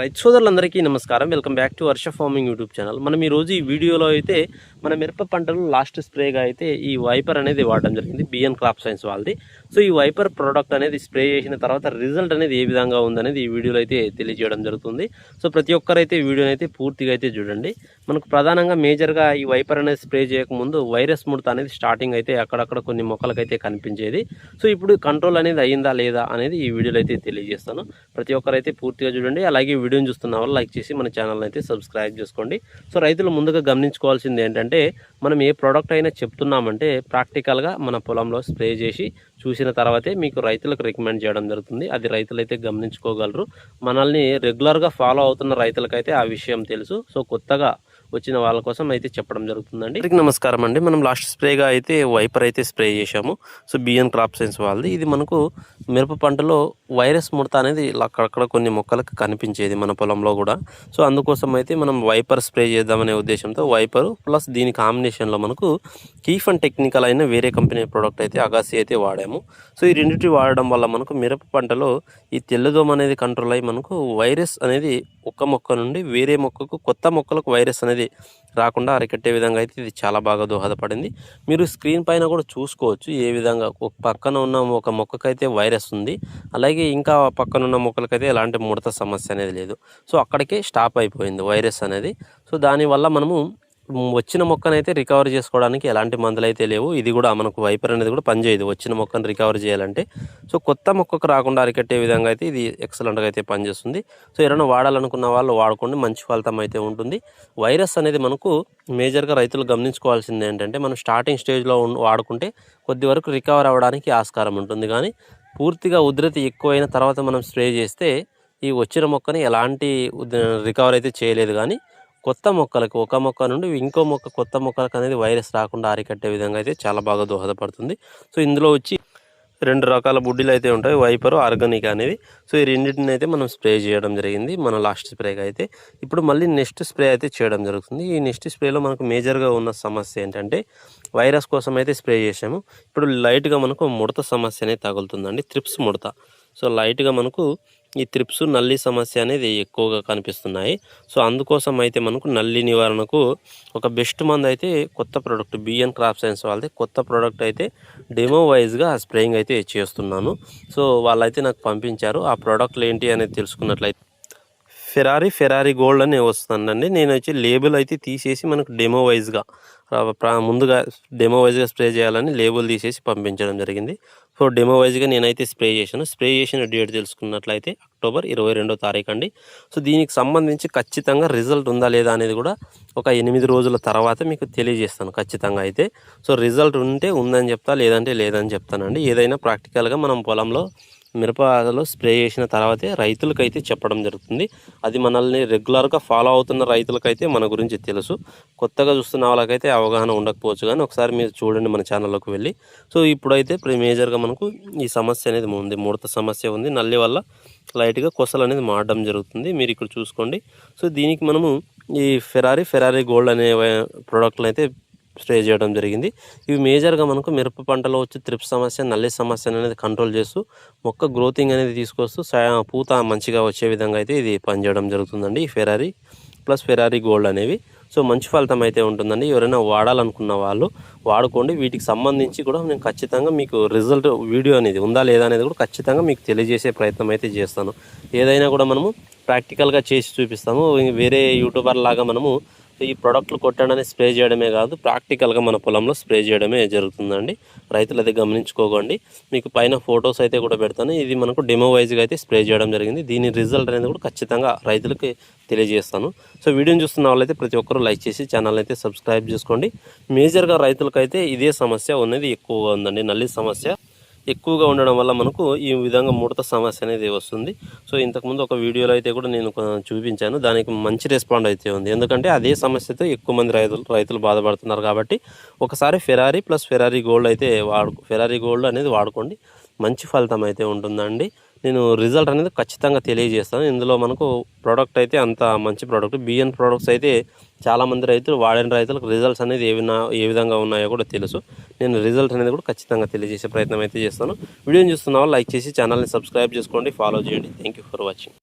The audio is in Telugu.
రైతు సోదరులందరికీ నమస్కారం. Welcome back to Varsha farming YouTube channel. మనం ఈరోజు ఈ వీడియోలో అయితే మన మిరప పంటలు లాస్ట్ స్ప్రేగా అయితే ఈ వైపర్ అనేది వాడడం జరిగింది బిఎన్ క్రాప్ సైన్స్ వాళ్ళది. సో ఈ వైపర్ ప్రోడక్ట్ అనేది స్ప్రే చేసిన తర్వాత రిజల్ట్ అనేది ఏ విధంగా ఉందనేది ఈ వీడియోలో అయితే తెలియజేయడం జరుగుతుంది. సో ప్రతి ఒక్కరైతే ఈ వీడియోని అయితే పూర్తిగా అయితే చూడండి. మనకు ప్రధానంగా మేజర్గా ఈ వైపర్ అనేది స్ప్రే చేయకముందు వైరస్ ముడత అనేది స్టార్టింగ్ అయితే అక్కడక్కడ కొన్ని మొక్కలకైతే కనిపించేది. సో ఇప్పుడు కంట్రోల్ అనేది అయ్యిందా లేదా అనేది ఈ వీడియోలో అయితే తెలియజేస్తాను. ప్రతి ఒక్కరైతే పూర్తిగా చూడండి. అలాగే వీడియోని చూస్తున్న వాళ్ళు లైక్ చేసి మన ఛానల్ అయితే సబ్స్క్రైబ్ చేసుకోండి. సో రైతులు ముందుగా గమనించుకోవాల్సింది ఏంటంటే మనం ఏ ప్రోడక్ట్ అయినా చెప్తున్నామంటే ప్రాక్టికల్గా మన పొలంలో స్ప్రే చేసి చూసిన తర్వాతే మీకు రైతులకు రికమెండ్ చేయడం జరుగుతుంది. అది రైతులైతే గమనించుకోగలరు. మనల్ని రెగ్యులర్గా ఫాలో అవుతున్న రైతులకైతే ఆ విషయం తెలుసు. సో కొత్తగా వచ్చిన వాళ్ళ కోసం అయితే చెప్పడం జరుగుతుందండి. అందరికీ నమస్కారం అండి. మనం లాస్ట్ స్ప్రేగా అయితే వైపర్ అయితే స్ప్రే చేశాము. సో బిఎన్ క్రాప్ సైన్స్ వాళ్ళది. ఇది మనకు మిరప పంటలో వైరస్ ముడత అనేది అక్కడక్కడ కొన్ని మొక్కలకు కనిపించేది మన పొలంలో కూడా. సో అందుకోసం అయితే మనం వైపర్ స్ప్రే చేద్దామనే ఉద్దేశంతో వైపర్ ప్లస్ దీని కాంబినేషన్లో మనకు కీఫ్ అండ్ టెక్నికల్ అయిన వేరే కంపెనీ ప్రోడక్ట్ అయితే అగాసి అయితే వాడాము. సో ఈ రెండింటి వాడడం వల్ల మనకు మిరప పంటలో ఈ తెల్లదోమ అనేది కంట్రోల్ అయ్యి మనకు వైరస్ అనేది ఒక్క మొక్క నుండి వేరే మొక్కకు కొత్త మొక్కలకు వైరస్ అనేది రాకుండా అరికట్టే విధంగా అయితే ఇది చాలా బాగా దోహదపడింది. మీరు స్క్రీన్ పైన కూడా చూసుకోవచ్చు ఏ విధంగా ఒక పక్కన ఉన్న ఒక మొక్కకైతే వైరస్ ఉంది. అలాగే ఇంకా పక్కన ఉన్న మొక్కలకైతే ఎలాంటి ముడత సమస్య అనేది లేదు. సో అక్కడికే స్టాప్ అయిపోయింది వైరస్ అనేది. సో దానివల్ల మనము వచ్చిన మొక్కనైతే రికవర్ చేసుకోవడానికి ఎలాంటి మందులు అయితే లేవు. ఇది కూడా మనకు వైపర్ అనేది కూడా పనిచేయదు. వచ్చిన మొక్కను రికవర్ చేయాలంటే. సో కొత్త మొక్కకు రాకుండా అరికట్టే విధంగా అయితే ఇది ఎక్సలెంట్గా అయితే పనిచేస్తుంది. సో ఎవరైనా వాడాలనుకున్న వాళ్ళు వాడుకోండి. మంచి ఫలితం అయితే ఉంటుంది. వైరస్ అనేది మనకు మేజర్గా రైతులు గమనించుకోవాల్సింది ఏంటంటే మనం స్టార్టింగ్ స్టేజ్లో వాడుకుంటే కొద్ది వరకు రికవర్ అవ్వడానికి ఆస్కారం ఉంటుంది. కానీ పూర్తిగా ఉధృతి ఎక్కువైన తర్వాత మనం స్ప్రే చేస్తే ఈ వచ్చిన మొక్కని ఎలాంటి రికవర్ అయితే చేయలేదు. కానీ కొత్త మొక్కలకు ఒక మొక్క నుండి ఇంకో మొక్క కొత్త మొక్కలకు అనేది వైరస్ రాకుండా అరికట్టే విధంగా అయితే చాలా బాగా దోహదపడుతుంది. సో ఇందులో వచ్చి రెండు రకాల బుడ్డీలు అయితే ఉంటాయి. వైపరు ఆర్గానిక్ అనేవి సో ఈ రెండింటిని అయితే మనం స్ప్రే చేయడం జరిగింది మన లాస్ట్ స్ప్రేగా అయితే. ఇప్పుడు మళ్ళీ నెక్స్ట్ స్ప్రే అయితే చేయడం జరుగుతుంది. ఈ నెక్స్ట్ స్ప్రేలో మనకు మేజర్గా ఉన్న సమస్య ఏంటంటే వైరస్ కోసం అయితే స్ప్రే చేసాము ఇప్పుడు లైట్గా మనకు ముడత సమస్య అనేది తగులుతుందండి. త్రిప్స్ ముడత. సో లైట్గా మనకు ఈ త్రిప్స్ నల్లి సమస్య అనేది ఎక్కువగా కనిపిస్తున్నాయి. సో అందుకోసం అయితే మనకు నల్లి నివారణకు ఒక బెస్ట్ మంది అయితే కొత్త ప్రోడక్ట్ బిఎన్ క్రాప్ సైన్స్ వాళ్ళది. కొత్త ప్రోడక్ట్ అయితే డెమో వైజ్గా స్ప్రేయింగ్ అయితే చేస్తున్నాను. సో వాళ్ళైతే నాకు పంపించారు. ఆ ప్రోడక్ట్లు ఏంటి అనేది తెలుసుకున్నట్లయితే ఫెరారీ ఫెరారీ గోల్డ్ అని వస్తుందండి. నేను వచ్చి లేబుల్ అయితే తీసేసి మనకు డెమో వైజ్గా ముందుగా డెమో వైజ్గా స్ప్రే చేయాలని లేబుల్ తీసేసి పంపించడం జరిగింది. సో డెమో వైజ్గా నేనైతే స్ప్రే చేశాను. స్ప్రే చేసిన డేట్ తెలుసుకున్నట్లయితే అక్టోబర్ ఇరవై రెండో తారీఖు అండి. సో దీనికి సంబంధించి ఖచ్చితంగా రిజల్ట్ ఉందా లేదా అనేది కూడా ఒక ఎనిమిది రోజుల తర్వాత మీకు తెలియజేస్తాను ఖచ్చితంగా అయితే. సో రిజల్ట్ ఉంటే ఉందని చెప్తా లేదంటే లేదని చెప్తానండి. ఏదైనా ప్రాక్టికల్గా మనం పొలంలో మిరపలో స్ప్రే చేసిన తర్వాతే రైతులకైతే చెప్పడం జరుగుతుంది. అది మనల్ని రెగ్యులర్గా ఫాలో అవుతున్న రైతులకైతే మన గురించి తెలుసు. కొత్తగా చూస్తున్న వాళ్ళకైతే అవగాహన ఉండకపోవచ్చు కానీ ఒకసారి మీరు చూడండి మన ఛానల్లోకి వెళ్ళి. సో ఇప్పుడైతే మేజర్గా మనకు ఈ సమస్య అనేది ఉంది. ముడత సమస్య ఉంది. నల్లి వల్ల లైట్గా కొసలు అనేది మారడం జరుగుతుంది. మీరు ఇక్కడ చూసుకోండి. సో దీనికి మనము ఈ ఫెరారీ ఫెరారీ గోల్డ్ అనే ప్రోడక్ట్లు అయితే స్ప్రే చేయడం జరిగింది. ఇవి మేజర్గా మనకు మిరప పంటలో వచ్చే త్రిప్ సమస్య నల్లి సమస్య అనేది కంట్రోల్ చేస్తూ మొక్క గ్రోతింగ్ అనేది తీసుకొస్తూ పూత మంచిగా వచ్చే విధంగా అయితే ఇది పనిచేయడం జరుగుతుందండి ఫెరారీ. ప్లస్ ఫెరారీ గోల్డ్ అనేవి. సో మంచి ఫలితం అయితే ఉంటుందండి. ఎవరైనా వాడాలనుకున్న వాళ్ళు వాడుకోండి. వీటికి సంబంధించి కూడా నేను ఖచ్చితంగా మీకు రిజల్ట్ వీడియో అనేది ఉందా లేదా అనేది కూడా ఖచ్చితంగా మీకు తెలియజేసే ప్రయత్నం అయితే చేస్తాను. ఏదైనా కూడా మనము ప్రాక్టికల్గా చేసి చూపిస్తాము. వేరే యూట్యూబర్ లాగా మనము ఈ ప్రోడక్ట్లు కొట్టడానికి స్ప్రే చేయడమే కాదు ప్రాక్టికల్గా మన పొలంలో స్ప్రే చేయడమే జరుగుతుందండి. రైతులు అది గమనించుకోకండి. మీకు పైన ఫొటోస్ అయితే కూడా పెడతాను. ఇది మనకు డెమో వైజ్గా అయితే స్ప్రే చేయడం జరిగింది. దీని రిజల్ట్ అనేది కూడా ఖచ్చితంగా రైతులకి తెలియజేస్తాను. సో వీడియోని చూస్తున్న వాళ్ళైతే ప్రతి ఒక్కరూ లైక్ చేసి ఛానల్ అయితే సబ్స్క్రైబ్ చేసుకోండి. మేజర్గా రైతులకైతే ఇదే సమస్య ఉన్నది ఎక్కువగా ఉందండి. నల్లి సమస్య. ఎక్కువగా ఉండడం వల్ల మనకు ఈ విధంగా ముడత సమస్య అనేది వస్తుంది. సో ఇంతకుముందు ఒక వీడియోలో అయితే కూడా నేను చూపించాను. దానికి మంచి రెస్పాండ్ అయితే ఉంది. ఎందుకంటే అదే సమస్యతో ఎక్కువ మంది రైతులు రైతులు బాధపడుతున్నారు కాబట్టి ఒకసారి ఫెరారీ ప్లస్ ఫెరారీ గోల్డ్ అయితే వాడు ఫెరారీ గోల్డ్ అనేది వాడుకోండి. మంచి ఫలితం అయితే ఉంటుందండి. నేను రిజల్ట్ అనేది ఖచ్చితంగా తెలియజేస్తాను. ఇందులో మనకు ప్రోడక్ట్ అయితే అంత మంచి ప్రోడక్ట్ బిఎన్ ప్రోడక్ట్స్ అయితే చాలామంది రైతులు వాడిన రైతులకు రిజల్ట్స్ అనేది ఏ ఏ విధంగా ఉన్నాయో కూడా తెలుసు. నేను రిజల్ట్ అనేది కూడా ఖచ్చితంగా తెలియజేసే ప్రయత్నం అయితే చేస్తాను. వీడియోని చూస్తున్న లైక్ చేసి ఛానల్ని సబ్స్క్రైబ్ చేసుకోండి. ఫాలో చేయండి. Thank for watching